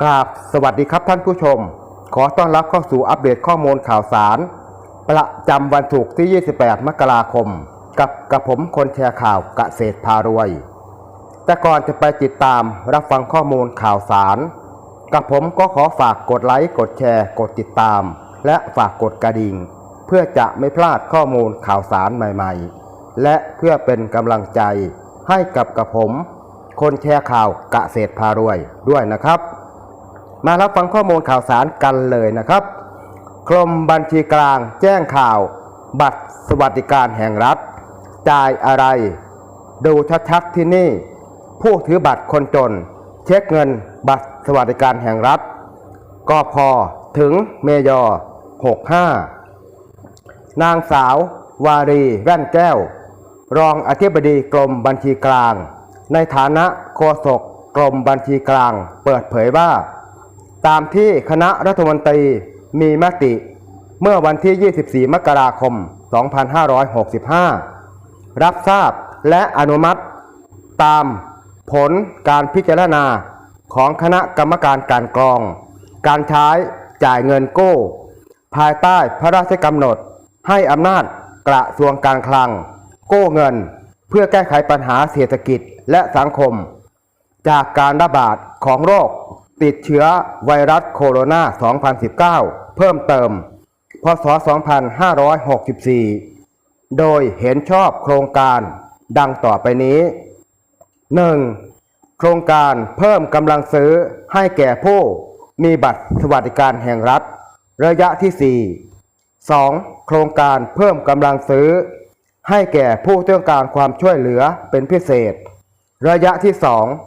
กราบสวัสดีครับท่านผู้ชม ขอต้อนรับเข้าสู่อัปเดตข้อมูลข่าวสาร ประจำวันศุกร์ที่ 28 มกราคม กับกับผมคนแชร์ข่าวเกษตรพารวย แต่ก่อนจะไปติดตามรับฟังข้อมูลข่าวสาร กับผมก็ขอฝากกดไลค์กดแชร์ กดติดตาม และฝากกดกระดิ่ง เพื่อจะไม่พลาดข้อมูลข่าวสารใหม่ๆ และเพื่อเป็นกำลังใจให้กับกับผม คนแชร์ข่าวเกษตรพารวยด้วยนะครับ มารับฟังข้อมูลข่าวสารกันเลยนะครับ กรมบัญชีกลางแจ้งข่าว บัตรสวัสดิการแห่งรัฐ จ่ายอะไร ดูชัดๆที่นี่ ผู้ถือบัตรคนจน เช็คเงินบัตรสวัสดิการแห่งรัฐกพถึงเมยอ65 นางสาว วารีแว่นแก้ว รองอธิบดีกรมบัญชีกลาง ในฐานะโฆษกกรมบัญชีกลาง เปิดเผยว่า ตามที่คณะรัฐมนตรีมีมติ เมื่อวันที่ 24 มกราคม 2565 รับทราบและอนุมัติ ตามผลการพิจารณาของคณะกรรมการการกรอง การใช้จ่ายเงินกู้ ภายใต้พระราชกำหนด ให้อำนาจกระทรวงการคลัง กู้เงิน เพื่อแก้ไขปัญหาเศรษฐกิจและสังคม จากการระบาดของโรค ติดเชื้อไวรัสโคโรนา 2019 เพิ่มเติม พศ 2564 โดยเห็นชอบโครงการดังต่อไปนี้ 1. โครงการเพิ่มกำลังซื้อให้แก่ผู้มีบัตรสวัสดิการแห่งรัฐ ระยะที่ 4 2. โครงการเพิ่มกำลังซื้อ ให้แก่ผู้ต้องการความช่วยเหลือเป็นพิเศษ ระยะที่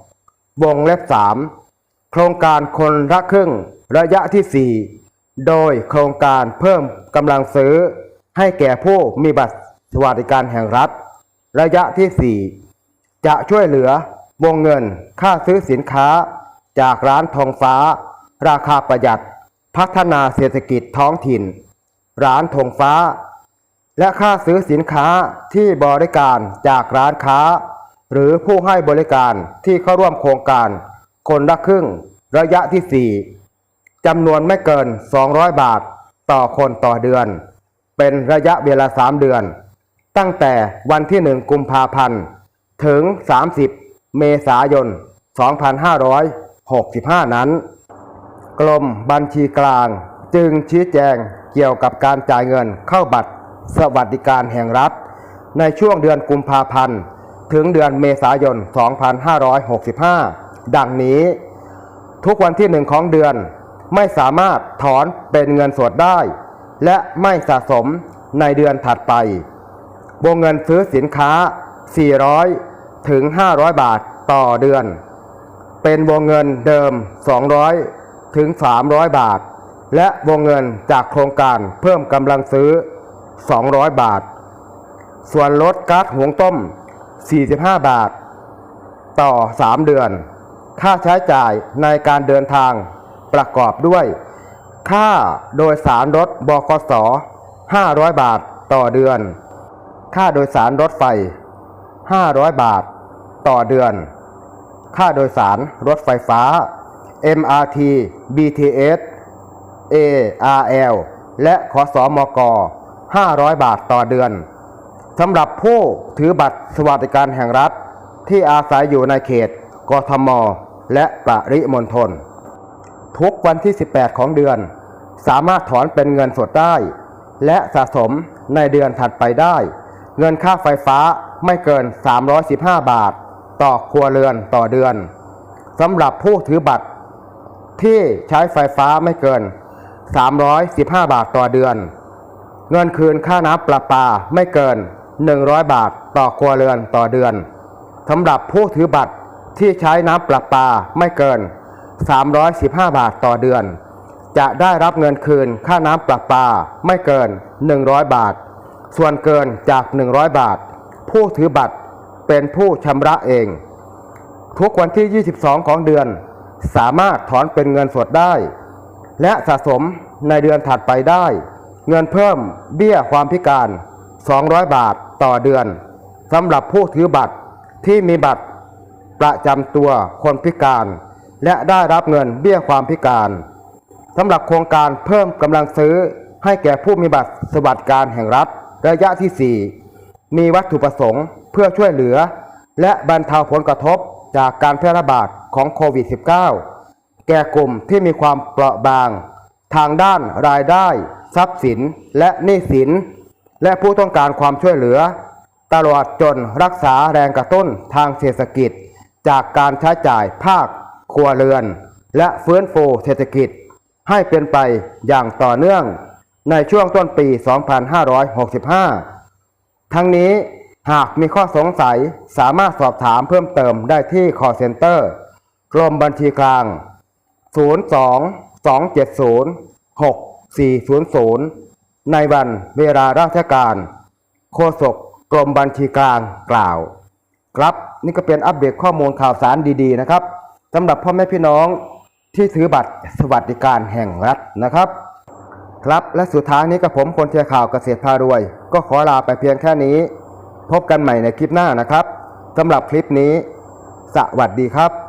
2 วงเล็บ 3 โครงการคนละครึ่งระยะที่ 4 โดยโครงการเพิ่มกำลังซื้อ ให้แก่ผู้มีบัตรสวัสดิการแห่งรัฐ ระยะที่ 4 จะช่วยเหลือวงเงินค่าซื้อสินค้า จากร้านทองฟ้า ราคาประหยัด พัฒนาเศรษฐกิจท้องถิ่น ร้านทองฟ้า และค่าซื้อสินค้าที่บริการจากร้านค้า หรือผู้ให้บริการที่เข้าร่วมโครงการ คนละครึ่ง ระยะที่ 4จำนวนไม่เกิน 200 บาท ต่อคนต่อเดือน เป็นระยะเวลา 3 เดือน ตั้งแต่วันที่ 1 กุมภาพันธ์ ถึง 30 เมษายน 2565 นั้น กรมบัญชีกลางจึงชี้แจงเกี่ยวกับการจ่ายเงินเข้าบัตรสวัสดิการแห่งรัฐ ในช่วงเดือนกุมภาพันธ์ ถึงเดือนเมษายน 2565 ดังนี้ ทุกวันที่หนึ่งของเดือน ไม่สามารถถอนเป็นเงินสดได้ และไม่สะสมในเดือนถัดไป วงเงินซื้อสินค้า 400 ถึง 500 บาทต่อเดือน เป็นวงเงินเดิม 200 ถึง 300 บาท และวงเงินจากโครงการเพิ่มกำลังซื้อ 200 บาท ส่วนลดก๊าซหุงต้ม 45 บาท ต่อ 3 เดือน ค่าใช้จ่ายในการเดินทางประกอบด้วย ค่าโดยสารรถบคส500 บาทต่อเดือน ค่าโดยสารรถไฟ 500 บาทต่อเดือน ค่าโดยสารรถไฟฟ้า MRT BTS ARL และขอสอมก500 บาทต่อเดือนสำหรับผู้ถือบัตรสวัสดิการแห่งรัฐที่อาศัยอยู่ในเขตกทม และปริมณฑลทุกวันที่ 18 ของเดือน สามารถถอนเป็นเงินสดได้ และสะสมในเดือนถัดไปได้ เงินค่าไฟฟ้าไม่เกิน 315 บาท ต่อครัวเรือนต่อเดือนสำหรับผู้ถือบัตร ที่ใช้ไฟฟ้าไม่เกิน 315 บาทต่อเดือน เงินคืนค่าน้ำประปาไม่เกิน 100 บาทต่อครัวเรือนต่อเดือนสำหรับผู้ถือบัตร ที่ใช้น้ำประปาไม่เกิน 315 บาทต่อเดือน จะได้รับเงินคืนค่าน้ำประปาไม่เกิน 100 บาท ส่วนเกินจาก 100 บาท ผู้ถือบัตรเป็นผู้ชำระเอง ทุกวันที่ 22 ของเดือน สามารถถอนเป็นเงินสดได้ และสะสมในเดือนถัดไปได้ เงินเพิ่มเบี้ยความพิการ 200 บาทต่อเดือนสำหรับผู้ถือบัตรที่มีบัตร ประจำตัวคนพิการ และได้รับเงินเบี้ยความพิการสำหรับโครงการเพิ่มกำลังซื้อให้แก่ผู้มีบัตรสวัสดิการแห่งรัฐระยะที่ 4 มีวัตถุประสงค์เพื่อช่วยเหลือ และบรรเทาผลกระทบจากการแพร่ระบาดของโควิด -19 แก่กลุ่มที่มีความเปราะบาง ทางด้านรายได้ ทรัพย์สิน และหนี้สิน และผู้ต้องการความช่วยเหลือ ตลอดจนรักษาแรงกระตุ้นทางเศรษฐกิจ จากการใช้จ่ายภาคครัวเรือน และฟื้นฟูเศรษฐกิจ ให้เป็นไปอย่างต่อเนื่องในช่วงต้นปี 2565 ทั้งนี้หากมีข้อสงสัยสามารถสอบถามเพิ่มเติมได้ที่ call center กรมบัญชีกลาง 02 270 6400 ในวันเวลาราชการ โฆษกกรมบัญชีกลางกล่าว ครับนี่ก็เป็นอัปเดตข้อมูลข่าวสารดีๆนะครับสำหรับพ่อแม่พี่น้องที่ถือบัตรสวัสดิการแห่งรัฐนะครับ ครับและสุดท้ายนี้กับผมคนเทียข่าวเกษตรพารวย ก็ขอลาไปเพียงแค่นี้ พบกันใหม่ในคลิปหน้านะครับสำหรับคลิปนี้ สวัสดีครับ